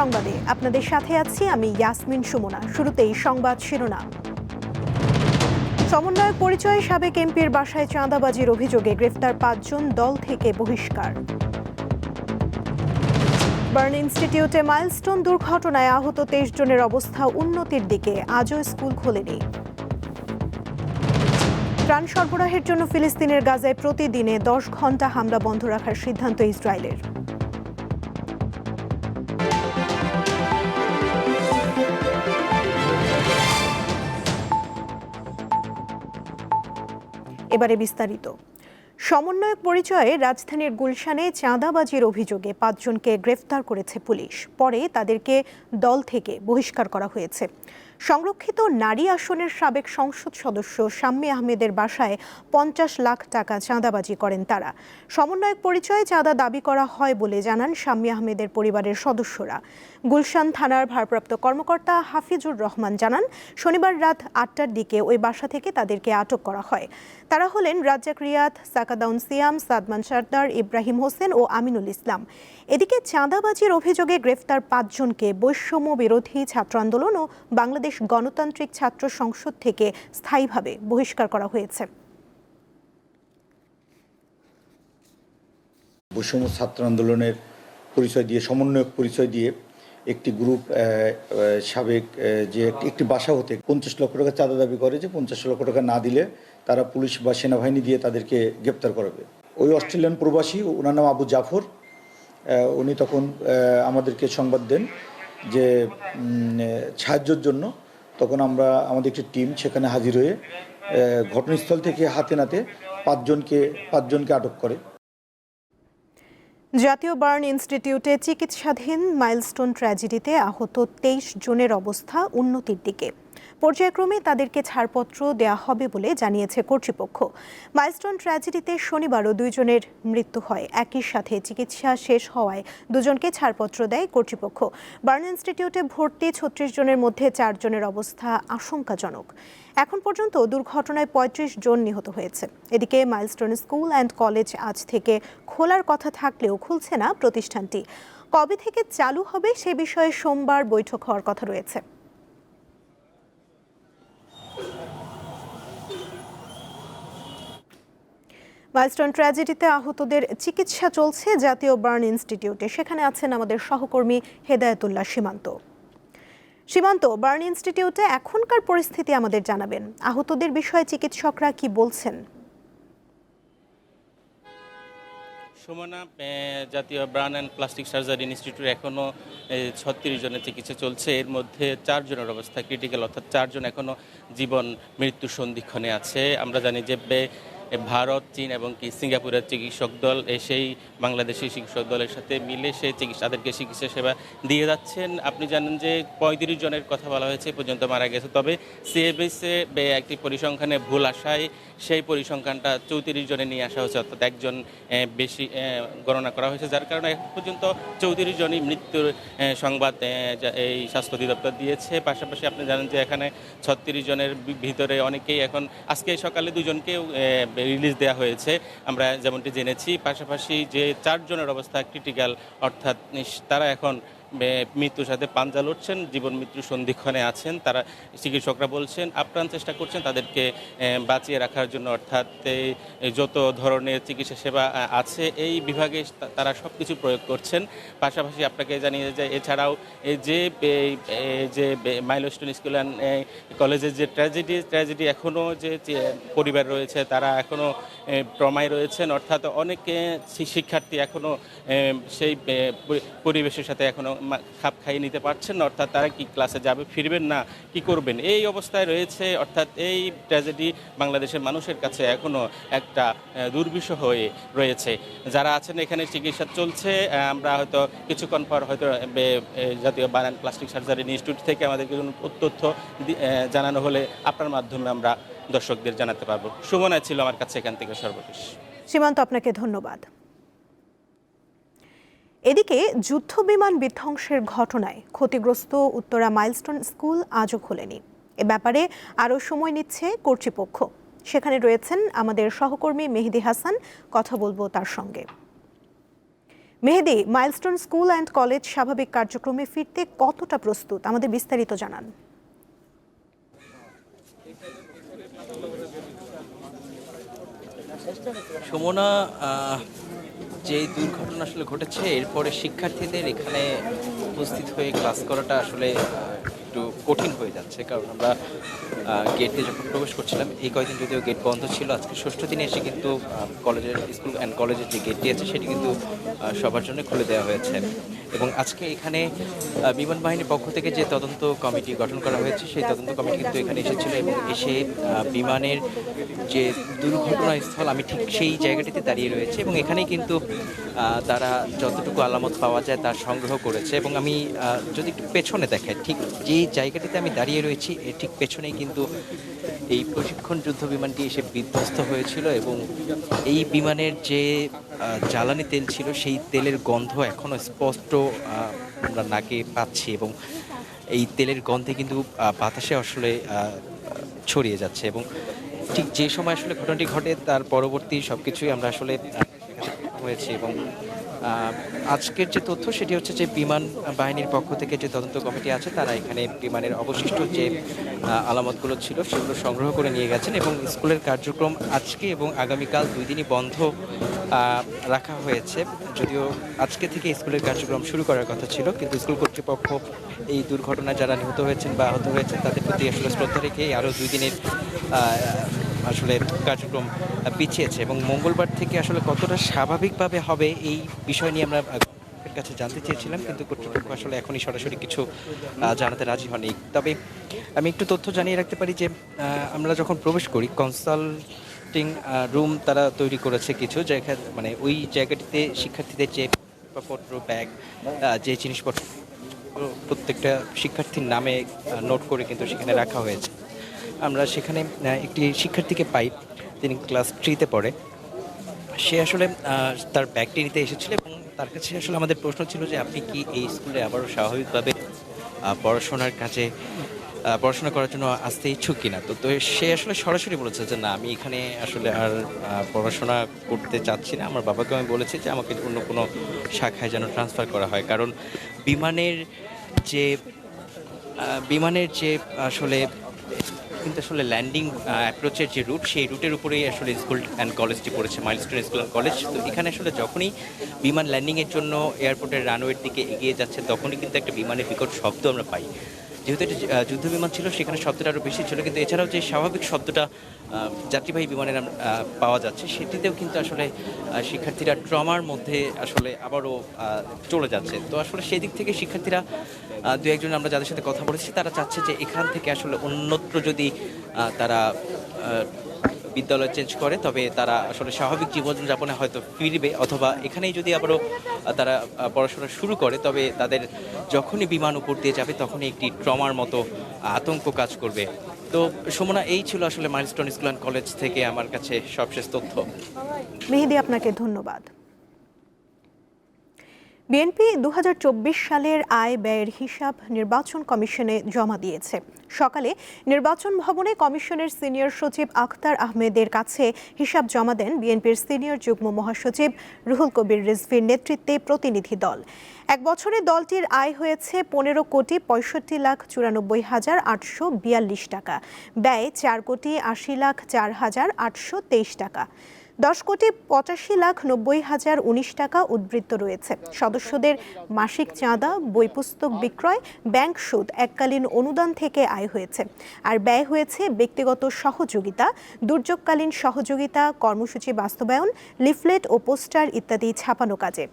সংবাদে আপনাদের সাথে আছি আমি ইয়াসমিন সুমনা। শুরুতেই সংবাদ শিরোনাম। সমন্বয়ক পরিচয়ে সাবেক এমপির বাসায় চাঁদাবাজির অভিযোগে গ্রেফতার পাঁচজন দল থেকে বহিষ্কার। বার্ন ইনস্টিটিউটে মাইলস্টোন দুর্ঘটনায় আহত তেইশ জনের অবস্থা উন্নতির দিকে আজও স্কুল খোলেনি। ত্রাণ সরবরাহের জন্য ফিলিস্তিনের গাজায় প্রতিদিনে দশ ঘণ্টা হামলা বন্ধ রাখার সিদ্ধান্ত ইসরায়েলের। এবারে বিস্তারিত। সমন্বয়ক পরিচয়ে রাজধানীর গুলশানে চাঁদাবাজির অভিযোগে পাঁচজনকে গ্রেফতার করেছে পুলিশ। পরে তাদেরকে দল থেকে বহিষ্কার করা হয়েছে। সংরক্ষিত নারী আসনের সাবেক সংসদ সদস্য শাম্মী আহমেদের বাসায় পঞ্চাশ লাখ টাকা চাঁদাবাজি করেন তারা। সমন্বয়ক পরিচয়ে চাঁদা দাবি করা হয় বলে জানান শাম্মী আহমেদের পরিবারের সদস্যরা। গুলশান থানার ভারপ্রাপ্ত কর্মকর্তা হাফিজুর রহমান জানান, শনিবার রাত আটটার দিকে ওই বাসা থেকে তাদেরকে আটক করা হয়। তারা হলেন রাজ্জাক রিয়াদ, সাকাদাউন সিয়াম, সাদমান সর্দার, ইব্রাহিম হোসেন ও আমিনুল ইসলাম। এদিকে চাঁদাবাজির অভিযোগে গ্রেফতার পাঁচজনকে বৈষম্য বিরোধী ছাত্র আন্দোলন ও বাংলাদেশ গণতান্ত্রিক ছাত্র সংসদ থেকে স্থায়ীভাবে বহিষ্কার করা হয়েছে। বৈষম্য ছাত্র আন্দোলনের পরিচয় দিয়ে, সমন্বয়ক পরিচয় দিয়ে একটি গ্রুপ সাবেক যে একটি- বাসা হতে পঞ্চাশ লক্ষ টাকা চাঁদা দাবি করে যে পঞ্চাশ লক্ষ টাকা না দিলে তারা পুলিশ বা সেনাবাহিনী দিয়ে তাদেরকে গ্রেপ্তার করাবে। ওই অস্ট্রেলিয়ান প্রবাসী, ওনার নাম আবু জাফর উনি তখন আমাদেরকে সংবাদ দেন যে সাহায্যর জন্য তখন আমরা আমাদের একটি টিম সেখানে হাজির হয়ে ঘটনাস্থল থেকে হাতে নাতে পাঁচজনকে পাঁচজনকে আটক করে। জাতীয় বার্ন ইনস্টিটিউটে চিকিৎসাধীন মাইলস্টোন ট্র্যাজেডিতে আহত তেইশ জনের অবস্থা উন্নতির দিকে। পর্যায়ক্রমে তাদেরকে ছাড়পত্র দেয়া হবে বলে জানিয়েছে কর্তৃপক্ষ। মাইলস্টোন ট্র্যাজেডিতে শনিবারও দুইজনের মৃত্যু হয়। একই সাথে চিকিৎসা শেষ হওয়ায় দুজনকে ছাড়পত্র দেয় কর্তৃপক্ষ। বার্ন ইনস্টিটিউটে ভর্তি ছত্রিশ জনের মধ্যে চারজনের অবস্থা আশঙ্কাজনক। এখন পর্যন্ত দুর্ঘটনায় পঁয়ত্রিশ জন নিহত হয়েছে। এদিকে মাইলস্টোন স্কুল অ্যান্ড কলেজ আজ থেকে খোলার কথা থাকলেও খুলছে না প্রতিষ্ঠানটি। কবে থেকে চালু হবে সে বিষয়ে সোমবার বৈঠক হওয়ার কথা রয়েছে। মাইলস্টোন ট্র্যাজেডিতে আহতদের চিকিৎসা চলছে জাতীয় বার্ন ইনস্টিটিউটে সেখানে আছেন আমাদের সহকর্মী হেদায়েতুল্লাহ সীমান্ত। সীমান্ত বার্ন ইনস্টিটিউটে এখনকার পরিস্থিতি আমাদের জানাবেন। আহতদের বিষয়ে চিকিৎসকরা কি বলছেন? সুমনা জাতীয় burn and plastic surgery institute এখনও ছত্রিশ জনের চিকিৎসা চলছে। এর মধ্যে চারজনের অবস্থা ক্রিটিক্যাল অর্থাৎ চারজন এখনও জীবন মৃত্যু সন্ধিক্ষণে আছে। আমরা জানি যে ভারত, চীন এবং কি সিঙ্গাপুরের চিকিৎসক দল এসেই বাংলাদেশি চিকিৎসক দলের সাথে মিলে সেই চিকিৎসা তাদেরকে চিকিৎসা সেবা দিয়ে যাচ্ছেন। আপনি জানেন যে পঁয়ত্রিশ জনের কথা বলা হয়েছে পর্যন্ত মারা গেছে। তবে সিএবিসে একটি পরিসংখ্যানে ভুল আসায় সেই পরিসংখ্যানটা চৌত্রিশ জনে নিয়ে আসা হয়েছে, অর্থাৎ একজন বেশি গণনা করা হয়েছে। যার কারণে এখন পর্যন্ত চৌত্রিশ জনই মৃত্যুর সংবাদ এই স্বাস্থ্য অধিদপ্তর দিয়েছে। পাশাপাশি আপনি জানেন যে এখানে ছত্রিশ জনের ভিতরে অনেকেই এখন, আজকে সকালে দুজনকেও রিলিজ দেওয়া হয়েছে। আমরা যেমনটি জেনেছি পাশাপাশি যে চারজনের অবস্থা ক্রিটিক্যাল অর্থাৎ তারা এখন মৃত্যুর সাথে পাঞ্জা লড়ছেন, জীবন মৃত্যু সন্ধিক্ষণে আছেন। তারা চিকিৎসকরা বলছেন, আপ্রাণ চেষ্টা করছেন তাদেরকে বাঁচিয়ে রাখার জন্য। অর্থাৎ যত ধরনের চিকিৎসা সেবা আছে, এই বিভাগে তারা সব কিছু প্রয়োগ করছেন। পাশাপাশি আপনাকে জানিয়ে যায় এছাড়াও যে যে মাইলস্টোন স্কুল অ্যান্ড কলেজের যে ট্র্যাজেডি ট্র্যাজেডি এখনও যে যে পরিবার রয়েছে, তারা এখনও ট্রমায় রয়েছেন। অর্থাৎ অনেকে শিক্ষার্থী এখনও সেই পরিবেশের সাথে এখনও খাপ খাইয়ে নিতে পারছেন না অর্থাৎ তারা কি ক্লাসে যাবে ফিরবেন না কি করবেন? এই অবস্থায় রয়েছে অর্থাৎ এই ট্র্যাজেডি বাংলাদেশের মানুষের কাছে এখনও একটা আহ, দুর্বিষহ হয়ে রয়েছে। যারা আছেন এখানে চিকিৎসা চলছে আমরা হয়তো কিছুক্ষণ পর হয়তো জাতীয় বানান প্লাস্টিক সার্জারি ইনস্টিটিউট থেকে আমাদেরকে তথ্য জানানো হলে আপনার মাধ্যমে আমরা দর্শকদের জানাতে পারব। সুমনা ছিল আমার কাছে এখান থেকে সর্বশেষ। সীমান্ত আপনাকে ধন্যবাদ। এদিকে যুদ্ধ বিমান বিধ্বংসের ঘটনায় ক্ষতিগ্রস্ত উত্তরা মাইলস্টোন স্কুল আজও খোলেনি। এ ব্যাপারে আরও সময় নিচ্ছে কর্তৃপক্ষ। সেখানে রয়েছেন আমাদের সহকর্মী মেহেদি হাসান, কথা বলব তার সঙ্গে। Mehedi, milestone school and college স্বাভাবিক কার্যক্রমে ফিরতে কতটা প্রস্তুত? আমাদের বিস্তারিত জানান। সুমনা যে দুর্ঘটনা আসলে ঘটেছে, এরপরে শিক্ষার্থীদের এখানে উপস্থিত হয়ে ক্লাস করাটা আসলে একটু কঠিন হয়ে যাচ্ছে। কারণ আমরা গেট দিয়ে যখন প্রবেশ করছিলাম, এই কয়েকদিন যদিও গেট বন্ধ ছিল, আজকে ষষ্ঠ দিনে এসে কিন্তু কলেজের স্কুল অ্যান্ড কলেজের যে গেটটি আছে সেটি কিন্তু সবার জন্য খুলে দেওয়া হয়েছে। এবং আজকে এখানে বিমান বাহিনীর পক্ষ থেকে যে তদন্ত কমিটি গঠন করা হয়েছে, সেই তদন্ত কমিটি কিন্তু এখানে এসেছিল এবং এসে বিমানের যে দুর্ঘটনাস্থল, আমি ঠিক সেই জায়গাটিতে দাঁড়িয়ে রয়েছে এবং এখানেই কিন্তু তারা যতটুকু আলামত পাওয়া যায় তার সংগ্রহ করেছে। এবং আমি যদি একটু পেছনে দেখে ঠিক যে জায়গাটিতে আমি দাঁড়িয়ে রয়েছি, এর ঠিক পেছনেই কিন্তু এই প্রশিক্ষণ যুদ্ধ বিমানটি এসে বিধ্বস্ত হয়েছিল এবং এই বিমানের যে জ্বালানি তেল ছিল, সেই তেলের গন্ধ এখনও স্পষ্ট আমরা নাকে পাচ্ছি এবং এই তেলের গন্ধে কিন্তু বাতাসে আসলে ছড়িয়ে যাচ্ছে এবং ঠিক যে সময় আসলে ঘটনাটি ঘটে, তার পরবর্তী সব কিছুই আমরা আসলে হয়েছে এবং আজকের যে তথ্য সেটি হচ্ছে যে বিমান বাহিনীর পক্ষ থেকে যে তদন্ত কমিটি আছে তারা এখানে বিমানের অবশিষ্ট যে আলামতগুলো ছিল সেগুলো সংগ্রহ করে নিয়ে গেছেন এবং স্কুলের কার্যক্রম আজকে এবং আগামীকাল দুই দিনই বন্ধ রাখা হয়েছে। যদিও আজকে থেকে স্কুলের কার্যক্রম শুরু করার কথা ছিল, কিন্তু স্কুল কর্তৃপক্ষ এই দুর্ঘটনায় যারা নিহত হয়েছেন বা আহত হয়েছেন তাদের প্রতি আসলে শ্রদ্ধা রেখে আরও দুই দিনের আসলে কার্যক্রম পিছিয়েছে এবং মঙ্গলবার থেকে আসলে কতটা স্বাভাবিকভাবে হবে এই বিষয় নিয়ে আমরা কাছে জানতে চেয়েছিলাম, কিন্তু কর্তৃপক্ষ আসলে এখনই সরাসরি কিছু জানাতে রাজি হয়নি তবে আমি একটু তথ্য জানিয়ে রাখতে পারি যে আমরা যখন প্রবেশ করি কনসাল্টিং রুম তারা তৈরি করেছে কিছু জায়গা মানে ওই জায়গাটিতে শিক্ষার্থীদের যে পত্র ব্যাগ যে জিনিসপত্র প্রত্যেকটা শিক্ষার্থীর নামে নোট করে কিন্তু সেখানে রাখা হয়েছে। আমরা সেখানে একটি শিক্ষার্থীকে পাই। তিনি ক্লাস থ্রিতে পড়ে। সে আসলে তার ব্যাগটি নিতে এসেছিল এবং তার কাছে আসলে আমাদের প্রশ্ন ছিল যে, আপনি কি এই স্কুলে আবারও স্বাভাবিকভাবে পড়াশোনার কাজে পড়াশোনা করার জন্য আসতে ইচ্ছুক কিনা? তো তো সে আসলে সরাসরি বলেছে যে, না, আমি এখানে আসলে আর পড়াশোনা করতে চাচ্ছি না। আমার বাবাকে আমি বলেছি যে, আমাকে অন্য কোনো শাখায় যেন ট্রান্সফার করা হয়। কারণ বিমানের যে বিমানের যে আসলে কিন্তু আসলে ল্যান্ডিং অ্যাপ্রোচের যে রুট সেই রুটের উপরেই আসলে স্কুল অ্যান্ড কলেজটি পড়েছে মাইলস্টোন স্কুল অ্যান্ড কলেজ তো এখানে আসলে যখনই বিমান ল্যান্ডিংয়ের জন্য এয়ারপোর্টের রানওয়ের দিকে এগিয়ে যাচ্ছে, তখনই কিন্তু একটা বিমানের বিকট শব্দ আমরা পাই। যেহেতু এটা যুদ্ধ বিমান ছিল, সেখানে শব্দটা আরও বেশি ছিল, কিন্তু এছাড়াও যে স্বাভাবিক শব্দটা যাত্রীবাহী বিমানের পাওয়া যাচ্ছে, সেটিতেও কিন্তু আসলে শিক্ষার্থীরা ট্রমার মধ্যে আসলে আবারও চলে যাচ্ছে। তো আসলে সেই দিক থেকে শিক্ষার্থীরা দু একজন আমরা যাদের সাথে কথা বলেছি, তারা চাচ্ছে যে এখান থেকে আসলে অন্যত্র যদি তারা বিদ্যালয় চেঞ্জ করে, তবে তারা আসলে স্বাভাবিক জীবনযাপনে হয়তো ফিরবে, অথবা এখানেই যদি আবারও তারা পড়াশোনা শুরু করে, তবে তাদের যখনই বিমান উপর দিয়ে যাবে, তখনই একটি ট্রমার মতো আতঙ্ক কাজ করবে। তো সুমনা, এই ছিল আসলে মাইলস্টোন স্কুল অ্যান্ড কলেজ থেকে আমার কাছে সবশেষ তথ্য। মেহেদি আপনাকে ধন্যবাদ। বিএনপি দু হাজার চব্বিশ সালের আয় ব্যয়ের হিসাব নির্বাচন কমিশনে জমা দিয়েছে। সকালে নির্বাচন ভবনে কমিশনের সিনিয়র সচিব আখতার আহমেদের কাছে হিসাব জমা দেন বিএনপির সিনিয়র যুগ্ম মহাসচিব রুহুল কবির রিজভির নেতৃত্বে প্রতিনিধি দল। এক বছরে দলটির আয় হয়েছে পনেরো কোটি পঁয়ষট্টি লাখ চুরানব্বই হাজার আটশো বিয়াল্লিশ টাকা। ব্যয় চার কোটি আশি লাখ চার হাজার আটশো তেইশ টাকা। দশ কোটি পঁচাশি লাখ নব্বই হাজার উনিশ টাকা উদ্বৃত্ত রয়েছে। সদস্যদের মাসিক চাঁদা বই পুস্তক বিক্রয়, ব্যাংক সুদ এককালীন অনুদান থেকে আয় হয়েছে। আর ব্যয় হয়েছে ব্যক্তিগত সহযোগিতা, দুর্যোগকালীন সহযোগিতা, কর্মসূচি বাস্তবায়ন, লিফলেট ও পোস্টার ইত্যাদি ছাপানো কাজে।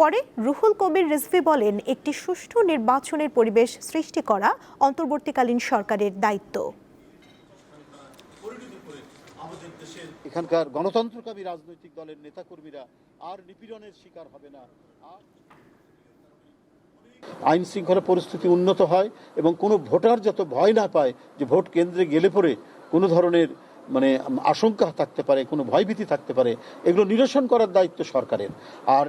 পরে রুহুল কবির রিজভি বলেন, একটি সুষ্ঠু নির্বাচনের পরিবেশ সৃষ্টি করা অন্তর্বর্তীকালীন সরকারের দায়িত্ব। এখানকার গণতন্ত্রকামী রাজনৈতিক দলের নেতাকর্মীরা আর নিপীড়নের শিকার হবে না। আইন শৃঙ্খলা পরিস্থিতি উন্নত হয় এবং কোনো ভোটার যত ভয় না পায় যে ভোট কেন্দ্রে গেলে পরে কোনো ধরনের মানে আশঙ্কা থাকতে পারে, কোনো ভয়ভীতি থাকতে পারে, এগুলো নিরসন করার দায়িত্ব সরকারের। আর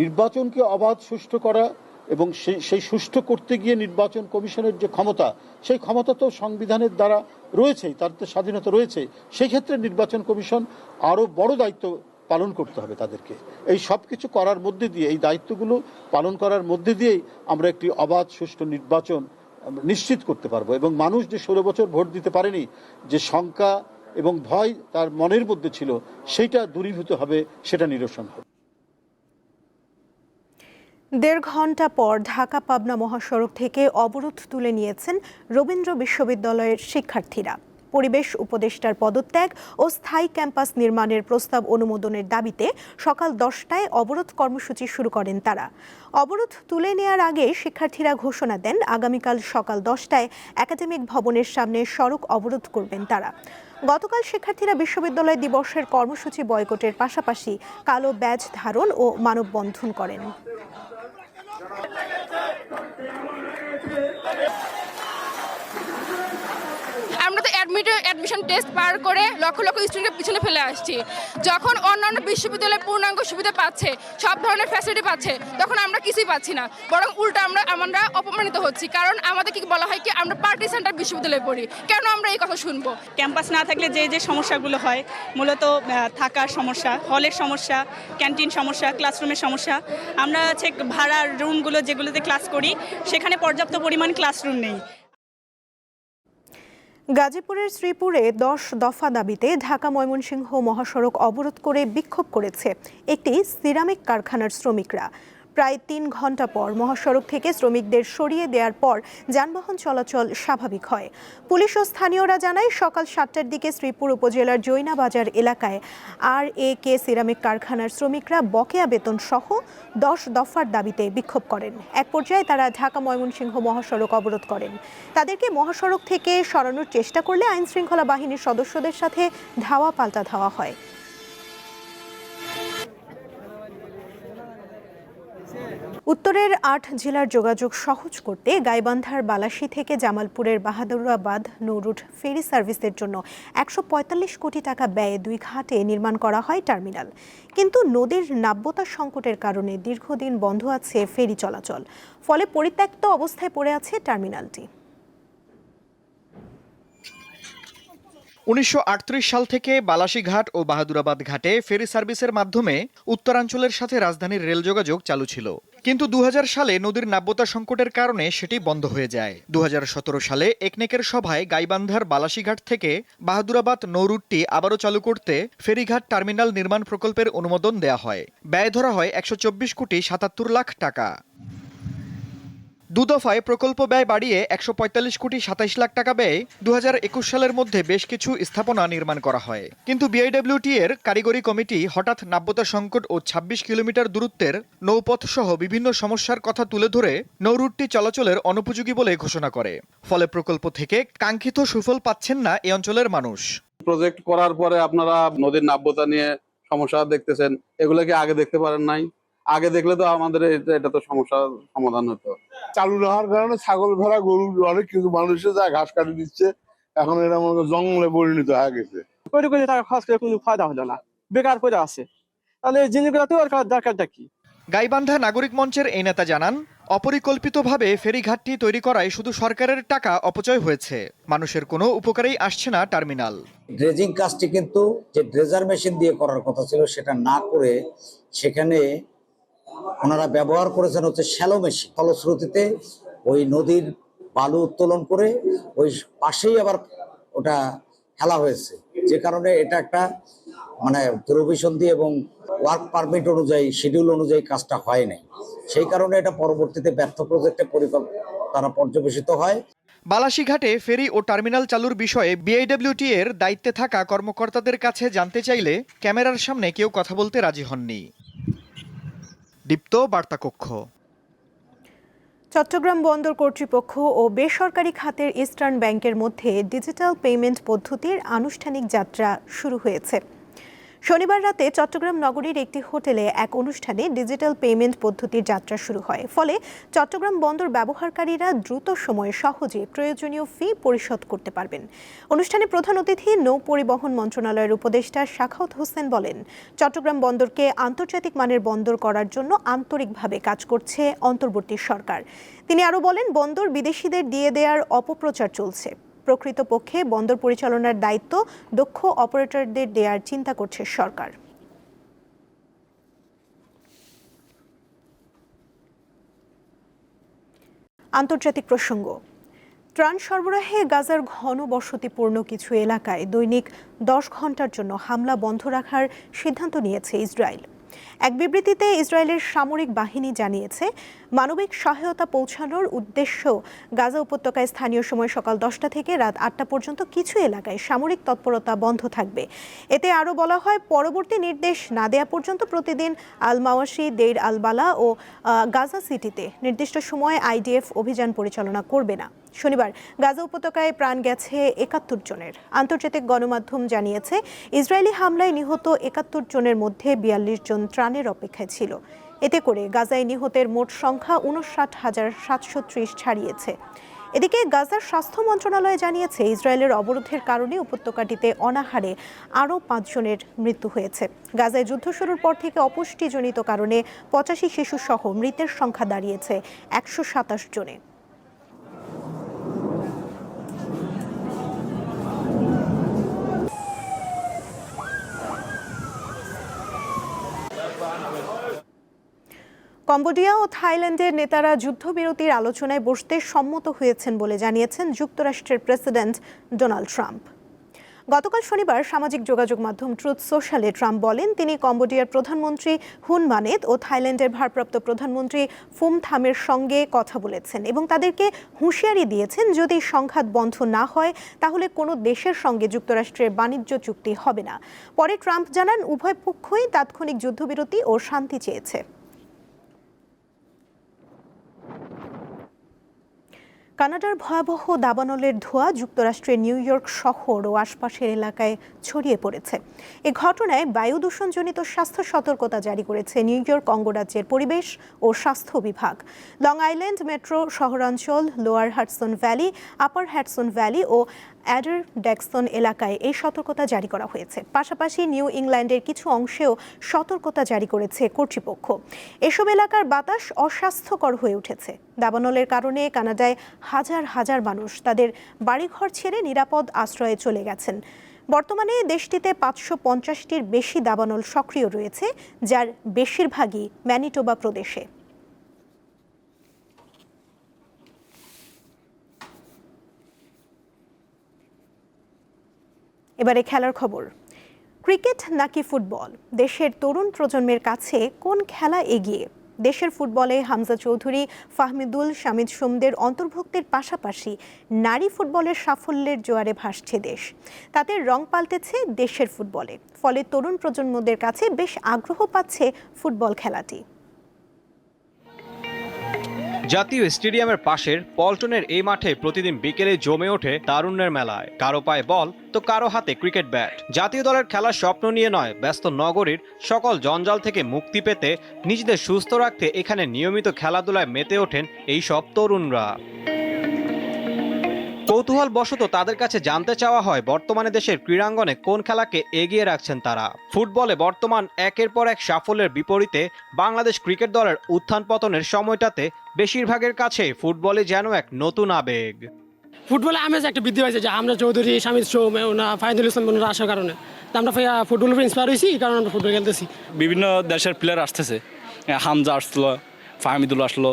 নির্বাচনকে অবাধ সুষ্ঠু করা এবং সেই সেই সুষ্ঠু করতে গিয়ে নির্বাচন কমিশনের যে ক্ষমতা, সেই ক্ষমতা তো সংবিধানের দ্বারা রয়েছেই, তার তো স্বাধীনতা রয়েছে সেই ক্ষেত্রে নির্বাচন কমিশন আরও বড় দায়িত্ব পালন করতে হবে তাদেরকে। এই সব কিছু করার মধ্যে দিয়ে, এই দায়িত্বগুলো পালন করার মধ্যে দিয়েই আমরা একটি অবাধ, সুষ্ঠু নির্বাচন নিশ্চিত করতে পারব। এবং মানুষ যে ষোলো বছর ভোট দিতে পারেনি, যে শঙ্কা এবং ভয় তার মনের মধ্যে ছিল, সেইটা দূরীভূত হবে, সেটা নিরসন হবে। দেড় ঘণ্টা পর ঢাকা পাবনা মহাসড়ক থেকে অবরোধ তুলে নিয়েছেন রবীন্দ্র বিশ্ববিদ্যালয়ের শিক্ষার্থীরা। পরিবেশ উপদেষ্টার পদত্যাগ ও স্থায়ী ক্যাম্পাস নির্মাণের প্রস্তাব অনুমোদনের দাবিতে সকাল দশটায় অবরোধ কর্মসূচি শুরু করেন তারা। অবরোধ তুলে নেওয়ার আগে শিক্ষার্থীরা ঘোষণা দেন, আগামীকাল সকাল দশটায় একাডেমিক ভবনের সামনে সড়ক অবরোধ করবেন তারা। গতকাল শিক্ষার্থীরা বিশ্ববিদ্যালয় দিবসের কর্মসূচি বয়কটের পাশাপাশি কালো ব্যাজ ধারণ ও মানববন্ধন করেন। আমরা তো অ্যাডমিট অ্যাডমিশন টেস্ট পার করে লক্ষ লক্ষ স্টুডেন্টের পিছনে ফেলে আসছি। যখন অন্যান্য বিশ্ববিদ্যালয়ে পূর্ণাঙ্গ সুবিধা পাচ্ছে, সব ধরনের ফ্যাসিলিটি পাচ্ছে, তখন আমরা কিছুই পাচ্ছি না। বরং উল্টা আমরা আমরা অপমানিত হচ্ছি কারণ আমাদেরকে বলা হয় কি আমরা পার্টি সেন্টার বিশ্ববিদ্যালয়ে পড়ি। কেন আমরা এই কথা শুনব? ক্যাম্পাস না থাকলে যে যে সমস্যাগুলো হয় মূলত থাকার সমস্যা হলের সমস্যা ক্যান্টিন সমস্যা ক্লাসরুমের সমস্যা আমরা হচ্ছে ভাড়ার রুমগুলো যেগুলোতে ক্লাস করি সেখানে পর্যাপ্ত পরিমাণ ক্লাসরুম নেই। গাজীপুরের শ্রীপুরে দশ দফা দাবিতে ঢাকা ময়মনসিংহ মহাসড়ক অবরোধ করে বিক্ষোভ করেছে একটি সিরামিক কারখানার শ্রমিকরা। প্রায় তিন ঘণ্টা পর মহাসড়ক থেকে শ্রমিকদের সরিয়ে দেওয়ার পর যানবাহন চলাচল স্বাভাবিক হয়। পুলিশ ও স্থানীয়রা জানায়, সকাল সাতটার দিকে শ্রীপুর উপজেলার জৈনা বাজার এলাকায় আর এ কে সিরামিক কারখানার শ্রমিকরা বকেয়া বেতন সহ দশ দফার দাবিতে বিক্ষোভ করেন। এক পর্যায়ে তারা ঢাকা ময়মনসিংহ মহাসড়ক অবরোধ করেন। তাদেরকে মহাসড়ক থেকে সরানোর চেষ্টা করলে আইনশৃঙ্খলা বাহিনীর সদস্যদের সাথে ধাওয়া পাল্টা ধাওয়া হয়। উত্তরের আট জেলার যোগাযোগ সহজ করতে গাইবান্ধার বালাসী থেকে জামালপুরের বাহাদুরাবাদ, নৌরুট ফেরি সার্ভিসের জন্য একশো পঁয়তাল্লিশ কোটি টাকা ব্যয়ে দুই ঘাটে নির্মাণ করা হয় টার্মিনাল। কিন্তু নদীর নাব্যতা সংকটের কারণে দীর্ঘদিন বন্ধ আছে ফেরি চলাচল। ফলে পরিত্যক্ত অবস্থায় পড়ে আছে টার্মিনালটি। উনিশশো আটত্রিশ সাল থেকে বালাসীঘাট ও বাহাদুরাবাদ ঘাটে ফেরি সার্ভিসের মাধ্যমে উত্তরাঞ্চলের সাথে রাজধানীর রেল যোগাযোগ চালু ছিল। কিন্তু দু হাজার সালে নদীর নাব্যতা সংকটের কারণে সেটি বন্ধ হয়ে যায়। দু হাজার সতেরো সালে একনেকের সভায় গাইবান্ধার বালাসীঘাট থেকে বাহাদুরাবাদ নৌরুটটি আবারও চালু করতে ফেরিঘাট টার্মিনাল নির্মাণ প্রকল্পের অনুমোদন দেয়া হয়। ব্যয় ধরা হয় একশো চব্বিশ কোটি সাতাত্তর লাখ টাকা। দুদফায় প্রকল্প ব্যয় বাড়িয়ে একশো পঁয়তাল্লিশ কোটি সাতাইশ লাখ টাকা ব্যয়ে দু হাজার একুশ সালের মধ্যে বেশ কিছু স্থাপনা নির্মাণ করা হয়। কিন্তু বিআইডব্লিউটি এর কারিগরি কমিটি হঠাৎ নাব্যতা সংকট ও ২৬ কিলোমিটার দূরত্বের নৌপথ সহ বিভিন্ন সমস্যার কথা তুলে ধরে নৌরুটটি চলাচলের অনুপযোগী বলে ঘোষণা করে। ফলে প্রকল্প থেকে কাঙ্ক্ষিত সুফল পাচ্ছেন না এ অঞ্চলের মানুষ। প্রজেক্ট করার পরে আপনারা নদীর নাব্যতা নিয়ে সমস্যা দেখতেছেন এগুলো কি আগে দেখতে পারেন নাই। আগে দেখলে তো আমাদের এটা তো সমস্যার সমাধান হতো। চালু না হওয়ার কারণে ছাগল ভেড়া গরু অনেক কিছু মানুষে যা ঘাস কাটি দিচ্ছে এখন এটা মনে জঙ্গলে পরিণত হয়ে গেছে। কোটি কোটি টাকা খরচ করে কোনো ফায়দা হলো না বেকার পড়ে আছে। তাহলে এই জিনিসগুলো তো দরকারটা কি? গাইবান্ধা নাগরিক মঞ্চের এই নেতা জানান অপরিকল্পিতভাবে ফেরিঘাটটি তৈরি করায় শুধু সরকারের টাকা অপচয় হয়েছে। মানুষের কোনো উপকারেই আসছে না টার্মিনাল। ড্রেজিং কাজটি কিন্তু যে ড্রেজার মেশিন দিয়ে করার কথা ছিল সেটা না করে সেখানে ওনারা ব্যবহার করেছেন হচ্ছে শ্যালো মেশিন। ফলশ্রুতিতে ওই নদীর বালু উত্তোলন করে ওই পাশেই আবার ওটা খেলা হয়েছে। যে কারণে এটা একটা মানে দূরভিসন্ধি এবং ওয়ার্ক পারমিট অনুযায়ী শিডিউল অনুযায়ী কাজটা হয় নাই। সেই কারণে এটা পরবর্তীতে ব্যর্থ প্রজেক্টে পরিকল্পনা পর্যবেসিত হয়। বালাসীঘাটে ফেরি ও টার্মিনাল চালুর বিষয়ে বিআইডব্লিউটি এর দায়িত্বে থাকা কর্মকর্তাদের কাছে জানতে চাইলে ক্যামেরার সামনে কেউ কথা বলতে রাজি হননি। দীপ্ত বার্তাকক্ষ। চট্টগ্রাম বন্দর কর্তৃপক্ষ ও বেসরকারি খাতের ইস্টার্ন ব্যাংকের মধ্যে ডিজিটাল পেমেন্ট পদ্ধতির আনুষ্ঠানিক যাত্রা শুরু হয়েছে। শনিবার রাতে চট্টগ্রাম নগরীর একটি হোটেলে এক অনুষ্ঠানে ডিজিটাল পেমেন্ট পদ্ধতির যাত্রা শুরু হয়। ফলে চট্টগ্রাম বন্দর ব্যবহারকারীরা দ্রুত সময়ে সহজে প্রয়োজনীয় ফি পরিশোধ করতে পারবেন। অনুষ্ঠানে প্রধান অতিথি নৌ পরিবহন মন্ত্রণালয়ের উপদেষ্টা শাখাউত হোসেন বলেন, চট্টগ্রাম বন্দরকে আন্তর্জাতিক মানের বন্দর করার জন্য আন্তরিকভাবে কাজ করছে অন্তর্বর্তী সরকার। তিনি আরও বলেন, বন্দর বিদেশিদের দিয়ে দেওয়ার অপপ্রচার চলছে। প্রকৃতপক্ষে বন্দর পরিচালনার দায়িত্ব দক্ষ অপারেটরদের দেওয়ার চিন্তা করছে সরকার। আন্তর্জাতিক প্রসঙ্গ, ত্রাণ সরবরাহে গাজার ঘন বসতিপূর্ণ কিছু এলাকায় দৈনিক দশ ঘণ্টার জন্য হামলা বন্ধ রাখার সিদ্ধান্ত নিয়েছে ইসরায়েল। এক বিবৃতিতে ইসরায়েলের সামরিক বাহিনী জানিয়েছে মানবিক সহায়তা পৌঁছানোর উদ্দেশ্য গাজা উপত্যকায় স্থানীয় সময় সকাল দশটা থেকে রাত আটটা পর্যন্ত কিছু এলাকায় সামরিক তৎপরতা বন্ধ থাকবে। এতে আরও বলা হয়, পরবর্তী নির্দেশ না দেয়া পর্যন্ত প্রতিদিন আল মাওয়াশি দেইর আল বালা ও গাজা সিটিতে নির্দিষ্ট সময়ে আইডিএফ অভিযান পরিচালনা করবে না। শনিবার গাজা উপত্যকায় প্রাণ গেছে একাত্তর জনের। আন্তর্জাতিক গণমাধ্যম জানিয়েছে, ইসরায়েলি হামলায় নিহত একাত্তর জনের মধ্যে বিয়াল্লিশ জন ত্রাণের অপেক্ষায় ছিল। এতে করে গাজায় নিহতের মোট সংখ্যা উনষাট হাজার সাতশো ত্রিশ ছাড়িয়েছে। এদিকে গাজার স্বাস্থ্য মন্ত্রণালয় জানিয়েছে, ইসরায়েলের অবরোধের কারণে উপত্যকাটিতে অনাহারে আরও পাঁচজনের মৃত্যু হয়েছে। গাজায় যুদ্ধ শুরুর পর থেকে অপুষ্টিজনিত কারণে পঁচাশি শিশুসহ মৃতের সংখ্যা দাঁড়িয়েছে একশো সাতাশ জনে। কম্বোডিয়া ও থাইল্যান্ডের নেতারা যুদ্ধবিরতির আলোচনায় বসতে সম্মত হয়েছেন বলে জানিয়েছেন যুক্তরাষ্ট্রের প্রেসিডেন্ট ডোনাল্ড ট্রাম্প। গতকাল শনিবার সামাজিক যোগাযোগ মাধ্যম ট্রুথ সোশ্যালে ট্রাম্প বলেন, তিনি কম্বোডিয়ার প্রধানমন্ত্রী হুন মানেত ও থাইল্যান্ডের ভারপ্রাপ্ত প্রধানমন্ত্রী ফুম থামের সঙ্গে কথা বলেছেন এবং তাদেরকে হুঁশিয়ারি দিয়েছেন, যদি সংঘাত বন্ধ না হয়, তাহলে কোনো দেশের সঙ্গে যুক্তরাষ্ট্রের বাণিজ্য চুক্তি হবে না। পরে ট্রাম্প জানান, উভয় পক্ষই তাৎক্ষণিক যুদ্ধবিরতি ও শান্তি চেয়েছে। কানাডার ভয়াবহ দাবানলের ধোঁয়া যুক্তরাষ্ট্রের নিউ ইয়র্ক শহর ও আশপাশের এলাকায় ছড়িয়ে পড়েছে। এ ঘটনায় বায়ু দূষণজনিত স্বাস্থ্য সতর্কতা জারি করেছে নিউ ইয়র্ক অঙ্গরাজ্যের পরিবেশ ও স্বাস্থ্য বিভাগ। Long Island metro শহরাঞ্চল, Lower Hudson Valley, Upper Hudson Valley ও অ্যাডার ড্যাক্সন এলাকায় এই সতর্কতা জারি করা হয়েছে। পাশাপাশি নিউ ইংল্যান্ডের কিছু অংশেও সতর্কতা জারি করেছে কর্তৃপক্ষ। এসব এলাকার বাতাস অস্বাস্থ্যকর হয়ে উঠেছে। দাবানলের কারণে কানাডায় হাজার হাজার মানুষ তাদের বাড়িঘর ছেড়ে নিরাপদ আশ্রয়ে চলে গেছেন। বর্তমানে দেশটিতে পাঁচশো পঞ্চাশটির বেশি দাবানল সক্রিয় রয়েছে, যার বেশিরভাগই ম্যানিটোবা প্রদেশে। এবারে খেলার খবর। ক্রিকেট নাকি ফুটবল? দেশের তরুণ প্রজন্মের কাছে কোন খেলা এগিয়ে? দেশের ফুটবলে হামজা চৌধুরী, ফাহমিদুল, শামিদ সোমদের অন্তর্ভুক্তির পাশাপাশি নারী ফুটবলের সাফল্যের জোয়ারে ভাসছে দেশ। তাতে রং পাল্টেছে দেশের ফুটবলে। ফলে তরুণ প্রজন্মদের কাছে বেশ আগ্রহ পাচ্ছে ফুটবল খেলাটি। জাতীয় স্টেডিয়ামের পাশের পল্টনের এই মাঠে প্রতিদিন বিকেলে জমে ওঠে তারুণ্যের মেলায়। কারও পায়ে বল, তো কারও হাতে ক্রিকেট ব্যাট। জাতীয় দলের খেলার স্বপ্ন নিয়ে নয়, ব্যস্ত নগরীর সকল জঞ্জাল থেকে মুক্তি পেতে নিজেদের সুস্থ রাখতে এখানে নিয়মিত খেলাধুলায় মেতে ওঠেন এই সব তরুণরা। কৌতূহল বশত তাদের কাছে জানতে চাওয়া হয়, বর্তমানে দেশের ক্রীড়াঙ্গনে কোন খেলাকে এগিয়ে রাখছেন তারা। ফুটবলে বর্তমান একের পর এক সাফল্যের বিপরীতে বাংলাদেশ ক্রিকেট দলের উত্থান পতনের সময়টাতে বেশিরভাগের কাছে ফুটবলে যেন এক নতুন আবেগ। ফুটবলে আমেজ একটা বৃদ্ধি হয়েছে যে আমরা চৌধুরী স্বামী সৌম ওনা ফাইদুল ইসলাম ওনারা আসার কারণে। তো আমরা ফুটবলের উপর ইন্সপায়ার হয়েছি এই কারণে আমরা ফুটবল খেলতেছি। বিভিন্ন দেশের প্লেয়ার আসতেছে। হামজা আসলো ফাহমিদুল আসলো।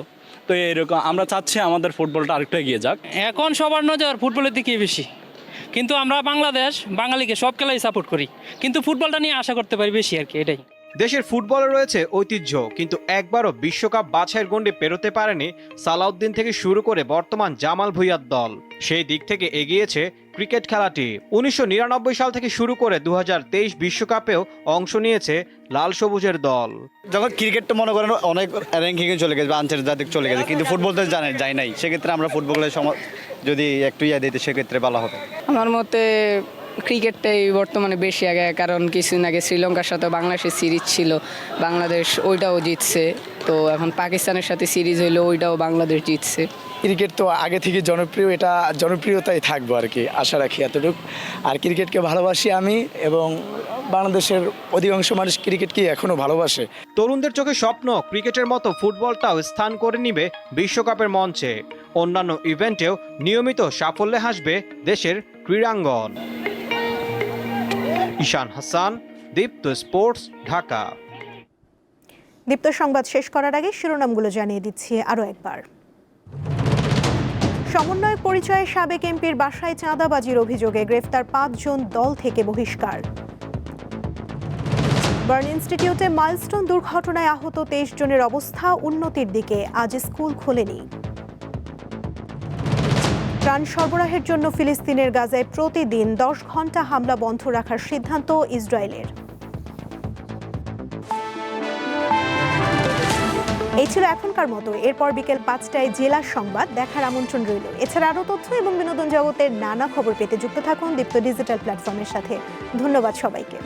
তো এরকম আমরা চাচ্ছি আমাদের ফুটবলটা আরেকটু এগিয়ে যাক। এখন সবার নজর ফুটবলের দিকে বেশি। কিন্তু আমরা বাংলাদেশ বাঙালিকে সব খেলাই সাপোর্ট করি। কিন্তু ফুটবলটা নিয়ে আশা করতে পারি বেশি আর কি এটাই। দেশের ফুটবলে রয়েছে ঐতিহ্য কিন্তু একবারও বিশ্বকাপ বাছাইয়ের গণ্ডি পেরোতে পারেনি সালাউদ্দিন থেকে শুরু করে বর্তমান জামাল ভুইয়ার দল। সেই দিক থেকে এগিয়েছে ক্রিকেট খেলাটি। উনিশশো নিরানব্বই সাল থেকে শুরু করে দু বিশ্বকাপেও অংশ নিয়েছে লাল সবুজের দল। যখন ক্রিকেটটা মনে করেন অনেক র্যাঙ্কিংয়ে চলে গেছে বা আন্তর্জাতিক চলে গেছে কিন্তু ফুটবল তো জানে যায় নাই। সেক্ষেত্রে আমরা ফুটবলের যদি একটু ইয়া দিতে সেক্ষেত্রে ভালো হবে। আমার মতে ক্রিকেটটাই বর্তমানে বেশি আগে কারণ কিছুদিন আগে শ্রীলঙ্কার সাথে বাংলাদেশের সিরিজ ছিল বাংলাদেশ ওইটাও জিতছে তো এখন পাকিস্তানের সাথে সিরিজ হইল ওইটাও বাংলাদেশ জিতছে। ক্রিকেট তো আগে থেকে জনপ্রিয় এটা জনপ্রিয়তাই থাকব আর কি আশা রাখি এতটুকু। আর ক্রিকেটকে ভালোবাসি আমি এবং বাংলাদেশের অধিকাংশ মানুষ ক্রিকেটকে এখনও ভালোবাসে। তরুণদের চোখে স্বপ্ন ক্রিকেটের মতো ফুটবলটাও স্থান করে নিবে বিশ্বকাপের মঞ্চে। অন্যান্য ইভেন্টেও নিয়মিত সাফল্যে হাসবে দেশের ক্রীড়াঙ্গন। ঈশান হাসান, দীপ্ত স্পোর্টস, ঢাকা। দীপ্ত সংবাদ শেষ করার আগে শিরোনামগুলো জানিয়ে দিচ্ছি আরও একবার। সমন্বয়ক পরিচয়ে সাবেক এমপির বাসায় চাঁদাবাজির অভিযোগে গ্রেফতার পাঁচজন দল থেকে বহিষ্কার। বার্ন ইনস্টিটিউটে মাইলস্টোন দুর্ঘটনায় আহত তেইশ জনের অবস্থা, উন্নতির দিকে আজ স্কুল খোলেনি। ত্রাণ সরবরাহের জন্য ফিলিস্তিনের গাজায় প্রতিদিন দশ ঘণ্টা হামলা বন্ধ রাখার সিদ্ধান্ত ইসরায়েলের। এই ছিল এখনকার মতো। এরপর বিকেল পাঁচটায় জেলা সংবাদ দেখার আমন্ত্রণ রইল। এছাড়া আরও তথ্য এবং বিনোদন জগতের নানা খবর পেতে যুক্ত থাকুন দীপ্ত ডিজিটাল প্ল্যাটফর্মের সাথে। ধন্যবাদ সবাইকে।